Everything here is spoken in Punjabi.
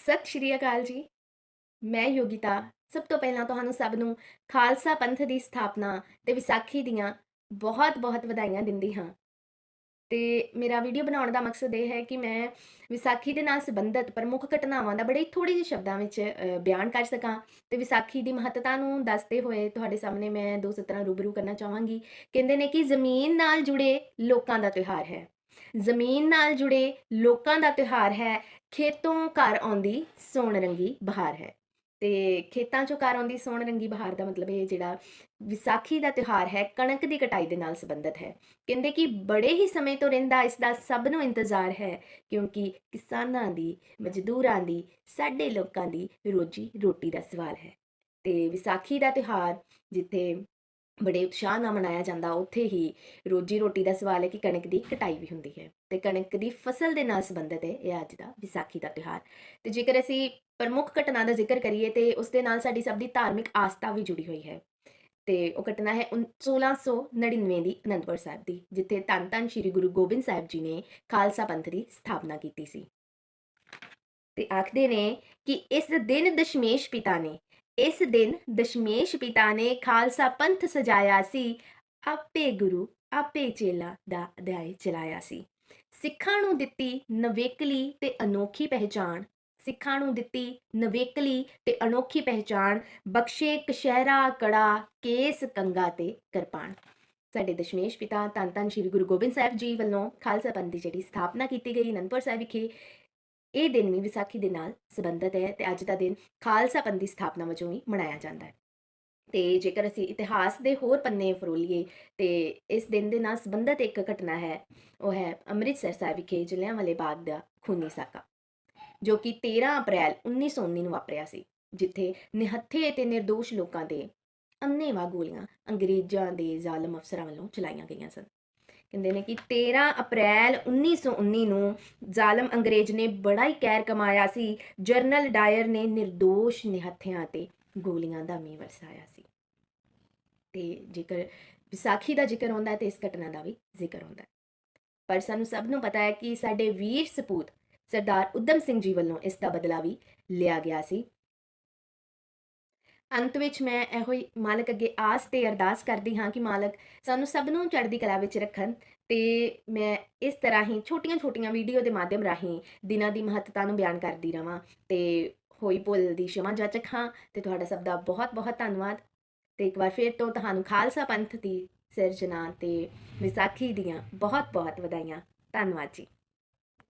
ਸਤਿ ਸ਼੍ਰੀ ਅਕਾਲ ਜੀ। ਮੈਂ ਯੋਗਿਤਾ। ਸਭ ਤੋਂ ਪਹਿਲਾਂ ਤੁਹਾਨੂੰ ਸਭ ਨੂੰ ਖਾਲਸਾ ਪੰਥ ਦੀ ਸਥਾਪਨਾ ਤੇ ਵਿਸਾਖੀ ਦੀਆਂ ਬਹੁਤ-ਬਹੁਤ ਵਧਾਈਆਂ ਦਿੰਦੀ ਹਾਂ। ਤੇ ਮੇਰਾ ਵੀਡੀਓ ਬਣਾਉਣ ਦਾ ਮਕਸਦ ਇਹ ਹੈ ਕਿ ਮੈਂ ਵਿਸਾਖੀ ਦੇ ਨਾਲ ਸੰਬੰਧਿਤ ਪ੍ਰਮੁੱਖ ਘਟਨਾਵਾਂ ਦਾ ਬੜੇ ਥੋੜੇ ਜਿਹੇ ਸ਼ਬਦਾਂ ਵਿੱਚ ਬਿਆਨ ਕਰ ਸਕਾਂ ਤੇ ਵਿਸਾਖੀ ਦੀ ਮਹੱਤਤਾ ਨੂੰ ਦੱਸਦੇ ਹੋਏ ਤੁਹਾਡੇ ਸਾਹਮਣੇ ਮੈਂ ਦੋ ਸਤਰਾਂ ਰੂਬਰੂ ਕਰਨਾ ਚਾਹਾਂਗੀ। ਕਹਿੰਦੇ ਨੇ ਕਿ ਜ਼ਮੀਨ ਨਾਲ ਜੁੜੇ ਲੋਕਾਂ ਦਾ ਤਿਉਹਾਰ ਹੈ। ਜ਼ਮੀਨ ਨਾਲ ਜੁੜੇ ਲੋਕਾਂ ਦਾ ਤਿਉਹਾਰ ਹੈ। ਖੇਤੋਂ ਘਰ ਆਉਂਦੀ ਸੋਣ ਰੰਗੀ ਬਹਾਰ ਹੈ। ਤੇ ਖੇਤਾਂ ਚੋਂ ਘਰ ਆਉਂਦੀ ਸੋਨ ਰੰਗੀ ਬਹਾਰ ਦਾ ਮਤਲਬ ਇਹ ਜਿਹੜਾ ਵਿਸਾਖੀ ਦਾ ਤਿਉਹਾਰ ਹੈ, ਕਣਕ ਦੀ ਕਟਾਈ ਦੇ ਨਾਲ ਸੰਬੰਧਿਤ ਹੈ। ਕਹਿੰਦੇ ਕਿ ਬੜੇ ਹੀ ਸਮੇਂ ਤੋਂ ਰਹਿੰਦਾ, ਇਸ ਦਾ ਸਭ ਨੂੰ ਇੰਤਜ਼ਾਰ ਹੈ, ਕਿਉਂਕਿ ਕਿਸਾਨਾਂ ਦੀ, ਮਜ਼ਦੂਰਾਂ ਦੀ, ਸਾਡੇ ਲੋਕਾਂ ਦੀ ਰੋਜੀ ਰੋਟੀ ਦਾ ਸਵਾਲ ਹੈ। ਤੇ ਵਿਸਾਖੀ ਦਾ ਤਿਉਹਾਰ, ਜਿੱਥੇ ਬੜੇ ਉਤਸ਼ਾਹ ਨਾਲ ਮਨਾਇਆ ਜਾਂਦਾ, ਉੱਥੇ ਹੀ ਰੋਜੀ ਰੋਟੀ ਦਾ ਸਵਾਲ ਹੈ ਕਿ ਕਣਕ ਦੀ ਕਟਾਈ ਵੀ ਹੁੰਦੀ ਹੈ ਤੇ ਕਣਕ ਦੀ ਫਸਲ ਦੇ ਨਾਲ ਸੰਬੰਧਿਤ ਹੈ, ਇਹ ਅੱਜ ਦਾ ਵਿਸਾਖੀ ਦਾ ਤਿਉਹਾਰ। ਤੇ ਜੇਕਰ ਅਸੀਂ ਪ੍ਰਮੁੱਖ ਘਟਨਾ ਦਾ ਜ਼ਿਕਰ ਕਰੀਏ ਤੇ ਉਸ ਦੇ ਨਾਲ ਸਾਡੀ ਸਭ ਦੀ ਧਾਰਮਿਕ ਆਸਥਾ ਵੀ ਜੁੜੀ ਹੋਈ ਹੈ। ਤੇ ਉਹ ਘਟਨਾ ਹੈ ਉਨ- 1699 ਦੀ ਅਨੰਦਪੁਰ ਸਾਹਿਬ ਦੀ, ਜਿੱਥੇ ਧੰਨ ਧੰਨ ਸ੍ਰੀ ਗੁਰੂ ਗੋਬਿੰਦ ਸਾਹਿਬ ਜੀ ਨੇ ਖਾਲਸਾ ਪੰਥ ਦੀ ਸਥਾਪਨਾ ਕੀਤੀ ਸੀ। ਤੇ ਆਖਦੇ ਨੇ ਕਿ ਇਸ ਦਿਨ ਦਸ਼ਮੇਸ਼ ਪਿਤਾ ਨੇ ਇਸ ਦਿਨ ਦਸ਼ਮੇਸ਼ ਪਿਤਾ ਨੇ ਖਾਲਸਾ ਪੰਥ ਸਜਾਇਆ ਸੀ, ਆਪੇ ਗੁਰੂ, ਆਪੇ ਚੇਲਾ ਦਾ ਅਧਿਆਇ ਚਲਾਇਆ ਸੀ। ਸਿੱਖਾਂ ਨੂੰ ਦਿੱਤੀ ਨਵੇਕਲੀ ਤੇ ਅਨੋਖੀ ਪਹਿਚਾਣ। ਸਿੱਖਾਂ ਨੂੰ ਦਿੱਤੀ ਨਵੇਕਲੀ ਤੇ ਅਨੋਖੀ ਪਹਿਚਾਣ। ਬਖਸ਼ੇ ਕਸ਼ਹਿਰਾ, ਕੜਾ, ਕੇਸ, ਕੰਗਾ ਤੇ ਕਿਰਪਾਨ। ਸਾਡੇ ਦਸ਼ਮੇਸ਼ ਪਿਤਾ ਧੰਨ ਧੰਨ ਸ੍ਰੀ ਗੁਰੂ ਗੋਬਿੰਦ ਸਾਹਿਬ ਜੀ ਵੱਲੋਂ ਖਾਲਸਾ ਪੰਥ ਦੀ ਜਿਹੜੀ ਸਥਾਪਨਾ ਕੀਤੀ ਗਈ, ਅਨੰਦਪੁਰ ਸਾਹਿਬ ਵਿਖੇ ਇਹ ਦਿਨ ਵੀ ਵਿਸਾਖੀ ਦੇ ਨਾਲ ਸੰਬੰਧਿਤ ਹੈ ਤੇ ਅੱਜ ਦਾ ਦਿਨ ਖਾਲਸਾ ਪੰਥ ਦੀ ਸਥਾਪਨਾ ਵਜੋਂ ਵੀ ਮਨਾਇਆ ਜਾਂਦਾ ਹੈ। ਤੇ ਜੇਕਰ ਅਸੀਂ ਇਤਿਹਾਸ ਦੇ ਹੋਰ ਪੰਨੇ ਫਰੋਲੀਏ ਤੇ ਇਸ ਦਿਨ ਦੇ ਨਾਲ ਸੰਬੰਧਿਤ ਇੱਕ ਘਟਨਾ ਹੈ, ਉਹ ਹੈ ਅੰਮ੍ਰਿਤਸਰ ਸਾਹਿਬ ਵਿਖੇ ਜਲਿਆਂਵਾਲੇ ਬਾਗ ਦਾ ਖੂਨੀ ਸਾਕਾ, ਜੋ ਕਿ 13 ਅਪ੍ਰੈਲ 1919 ਨੂੰ ਵਾਪਰਿਆ ਸੀ, ਜਿੱਥੇ ਨਿਹੱਥੇ ਤੇ નિર્ਦੋਸ਼ ਲੋਕਾਂ ਦੇ ਅੰਨ੍ਹੇਵਾਹ ਗੋਲੀਆਂ ਅੰਗਰੇਜ਼ਾਂ ਦੇ ਜ਼ਾਲਮ ਅਫਸਰਾਂ ਵੱਲੋਂ ਚਲਾਈਆਂ ਗਈਆਂ ਸਨ। ਕਹਿੰਦੇ ਨੇ ਕਿ 13 ਅਪ੍ਰੈਲ 1919 ਨੂੰ ਜ਼ਾਲਮ ਅੰਗਰੇਜ਼ ਨੇ ਬੜਾ ਹੀ ਕਹਿਰ ਕਮਾਇਆ ਸੀ। ਜਰਨਲ ਡਾਇਰ ਨੇ નિર્ਦੋਸ਼ ਨਿਹੱਥਿਆਂ ਤੇ ਗੋਲੀਆਂ ਦਾ ਮੀਂਹ ਵਰਸਾਇਆ ਸੀ। ਤੇ ਜੇਕਰ ਵਿਸਾਖੀ ਦਾ ਜ਼ਿਕਰ ਹੁੰਦਾ ਹੈ ਤੇ ਇਸ ਘਟਨਾ ਦਾ ਵੀ ਜ਼ਿਕਰ ਹੁੰਦਾ ਹੈ। ਪਰ ਸਾਨੂੰ ਸਭ ਨੂੰ ਪਤਾ ਹੈ ਕਿ ਸਾਡੇ ਵੀਰ ਸਪੂਤ ਸਰਦਾਰ ਉਦਮ ਸਿੰਘ ਜੀ ਵੱਲੋਂ ਇਸ ਦਾ ਬਦਲਾ ਵੀ ਲਿਆ ਗਿਆ ਸੀ। ਅੰਤ ਵਿੱਚ ਮੈਂ ਇਹੋ ਹੀ ਮਾਲਕ ਅੱਗੇ ਆਸ ਤੇ ਅਰਦਾਸ ਕਰਦੀ ਹਾਂ ਕਿ ਮਾਲਕ ਸਾਨੂੰ ਸਭ ਨੂੰ ਚੜ੍ਹਦੀ ਕਲਾ ਵਿੱਚ ਰੱਖਣ ਤੇ ਮੈਂ ਇਸ ਤਰ੍ਹਾਂ ਹੀ ਛੋਟੀਆਂ-ਛੋਟੀਆਂ ਵੀਡੀਓ ਦੇ ਮਾਧਿਅਮ ਰਾਹੀਂ ਦਿਨਾਂ ਦੀ ਮਹੱਤਤਾ ਨੂੰ ਬਿਆਨ ਕਰਦੀ ਰਵਾਂ ਤੇ ਹੋਈ ਭੁੱਲ ਦੀ ਸ਼ਮਾ ਜਾਚਕ ਹਾਂ ਤੇ ਤੁਹਾਡਾ ਸਭ ਦਾ ਬਹੁਤ-ਬਹੁਤ ਧੰਨਵਾਦ ਤੇ ਇੱਕ ਵਾਰ ਫਿਰ ਤੋਂ ਤੁਹਾਨੂੰ ਖਾਲਸਾ ਪੰਥ ਦੀ ਸਿਰਜਣਾ ਤੇ ਵਿਸਾਖੀ ਦੀਆਂ ਬਹੁਤ-ਬਹੁਤ ਵਧਾਈਆਂ। ਧੰਨਵਾਦ ਜੀ।